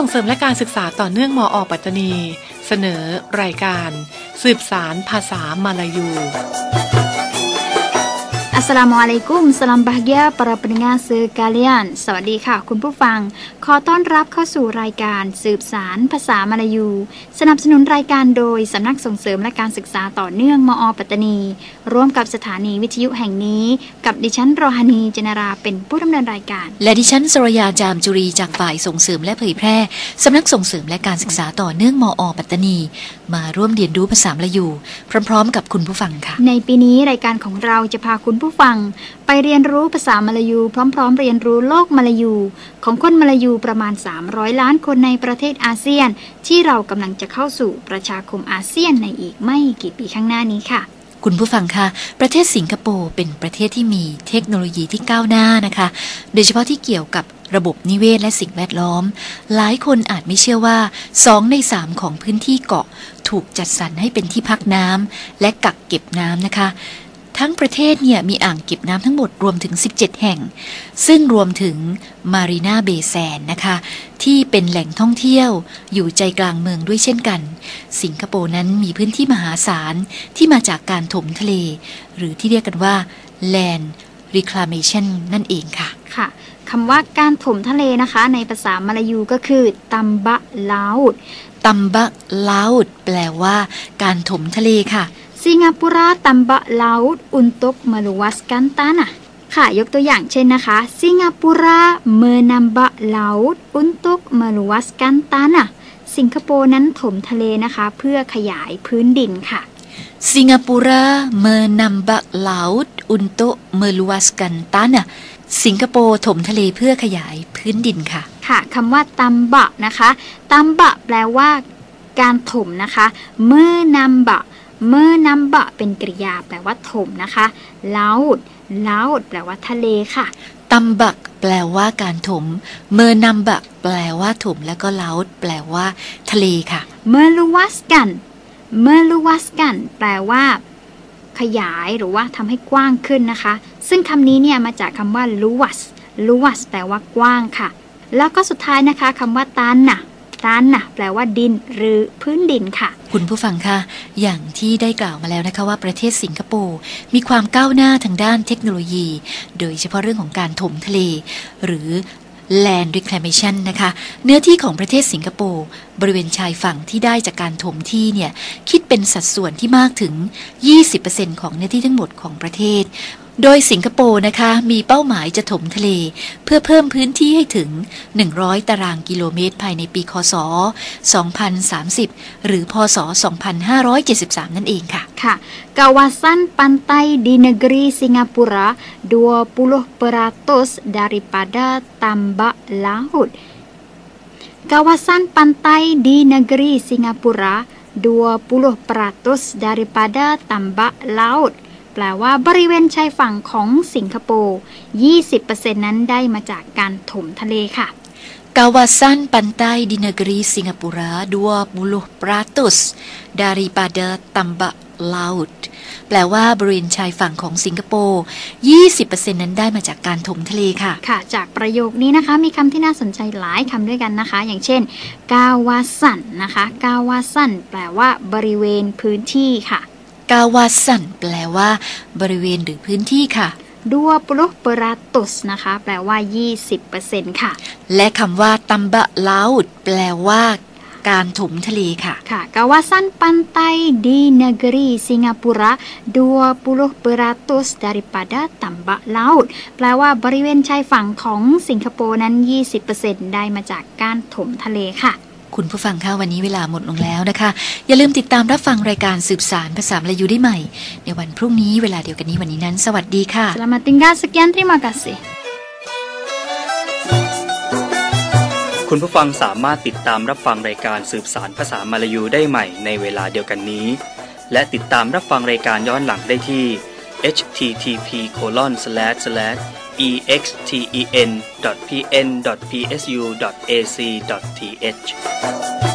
ส่งเสริมและการศึกษาต่อเนื่องมออปัตตานี เสนอรายการ สืบสารภาษามาลายู Assalamualaikum Salam bahagia para pendengar sekalian สวัสดีค่ะ คุณผู้ฟัง ขอต้อนรับเข้าสู่รายการสืบสารภาษามาลายู สนับสนุนรายการโดย สำนักส่งเสริมและการศึกษาต่อเนื่องมอปัตตานี ร่วมกับสถานีวิทยุแห่งนี้ กับดิฉันโรฮานีเจนราเป็นผู้ดำเนินรายการ และดิฉันสรยาจามจุรีจากฝ่ายส่งเสริมและเผยแพร่ สำนักส่งเสริมและการศึกษาต่อเนื่องมอปัตตานี มาร่วมเรียนรู้ภาษามลายู พร้อม ๆ กับคุณผู้ฟังค่ะ ในปีนี้รายการของเราจะพาคุณผู้ฟัง ไปเรียนรู้ภาษามลายู พร้อม ๆ เรียนรู้โลกมลายู ของคนมลายูประมาณ 300 ล้านคนในประเทศอาเซียน ที่เรากำลังจะเข้าสู่ประชาคมอาเซียนในอีกไม่กี่ปีข้างหน้านี้ค่ะคุณผู้ฟังคะประเทศสิงคโปร์เป็นประเทศที่มีเทคโนโลยีที่ก้าวหน้านะคะ โดยเฉพาะที่เกี่ยวกับ ระบบนิเวศและสิ่งแวดล้อม หลายคนอาจไม่เชื่อว่า2ใน3ของพื้นที่เกาะถูกจัดสรรให้เป็นที่พักน้ำและกักเก็บน้ำนะคะ ทั้งประเทศเนี่ยมีอ่างเก็บน้ำทั้งหมดรวมถึง 17 แห่ง ซึ่งรวมถึงมารีนาเบแซนนะคะ ที่เป็นแหล่งท่องเที่ยวอยู่ใจกลางเมืองด้วยเช่นกัน สิงคโปร์นั้นมีพื้นที่มหาศาลที่มาจากการถมทะเล หรือที่เรียกกันว่า land reclamation นั่นเองค่ะ ค่ะคำว่าการถมทะเลนะคะ ในภาษามลายูก็คือตัมบะลาวดตัมบะลาวดแปลว่า การถมทะเลค่ะ Singapura tambak laut untuk meluaskan tanah ค่ะ ยกตัวอย่างเช่นนะคะ Singapura menambak laut untuk meluaskan tanah สิงคโปร์นั้นถมทะเลนะคะ เพื่อขยายพื้นดินค่ะ Singapura menambak laut untuk meluaskan tanah สิงคโปร์ถมทะเลเพื่อขยายพื้นดินค่ะ ค่ะคำว่าตัมบะนะคะตัมบะแปลว่าการถมนะคะเมื่อนำบะเมื่อนำบะเป็นกริยาแปลว่าถมนะคะลาวดลาวดแปลว่าทะเลค่ะตัมบักแปลว่าการถม เมอร์นัมบักแปลว่าถม แล้วก็ลาวดแปลว่า ทะเลค่ะ เมลูวัสกัน เมลูวัสกันแปลว่า ขยายหรือว่าทำให้กว้างขึ้นนะคะ ซึ่งคำนี้เนี่ยมาจากคำว่าลูวัสลูวัสแปลว่ากว้างค่ะ แล้วก็สุดท้ายนะคะคำว่าตันนะตันนะแปลว่าดินหรือพื้นดินค่ะ คุณผู้ฟังคะอย่างที่ได้กล่าวมาแล้วนะคะว่าประเทศสิงคโปร์มีความก้าวหน้าทางด้านเทคโนโลยี โดยเฉพาะเรื่องของการถมทะเล หรือ land reclamation นะคะ เนื้อที่ของประเทศสิงคโปร์บริเวณชายฝั่งที่ได้จากการถมที่เนี่ย คิดเป็นสัดส่วนที่มากถึง 20%ของเนื้อที่ทั้งหมดของประเทศ โดยสิงคโปร์นะคะ มีเป้าหมายจะถมทะเล เพื่อเพิ่มพื้นที่ให้ถึง 100 ตารางกิโลเมตร ภายในปีคศ 2030 หรือ พศ 2573 นั่นเองค่ะ ค่ะ kawasan pantai di negeri Singapura 20% daripada tambak laut kawasan pantai di negeri Singapura 20% daripada tambak laut แปลว่าบริเวณชายฝั่งของสิงคโปร์ 20%นั้นได้มาจากการถมทะเลค่ะ Kawasan pantai di negeri Singapura 20% daripada tambak laut แปลว่าบริเวณชายฝั่งของสิงคโปร์ 20%นั้นได้มาจากการถมทะเลค่ะ ค่ะ จากประโยคนี้นะคะ มีคำที่น่าสนใจหลายคำด้วยกันนะคะ อย่างเช่น กาวาสันนะคะ กาวาสันแปลว่าบริเวณพื้นที่ค่ะ กาวาสันแปลว่า บริเวณหรือพื้นที่ค่ะดัวปุโรเปราตุสนะคะ แปลว่า 20%ค่ะ และคำว่าตัมบะลาวดแปลว่าการถมทะเลค่ะ ค่ะ kawasan pantai di negeri Singapura 20% daripada tambak laut แปลว่าบริเวณชายฝั่งของสิงคโปร์นั้น 20%ได้มาจากการถมทะเลค่ะ คุณผู้ฟังคะวันนี้เวลาหมดลงแล้วนะคะ อย่าลืมติดตามรับฟังรายการสืบสารภาษามลายูได้ใหม่ ในวันพรุ่งนี้เวลาเดียวกันนี้วันนี้นั้น สวัสดีค่ะ Selamat tinggal sekian terima kasih คุณผู้ฟังสามารถติดตามรับฟังรายการสืบสารภาษามาลายูได้ใหม่ในเวลาเดียวกันนี้ และติดตามรับฟังรายการย้อนหลังได้ที่ http colon slash slash exten.pn.psu.ac.th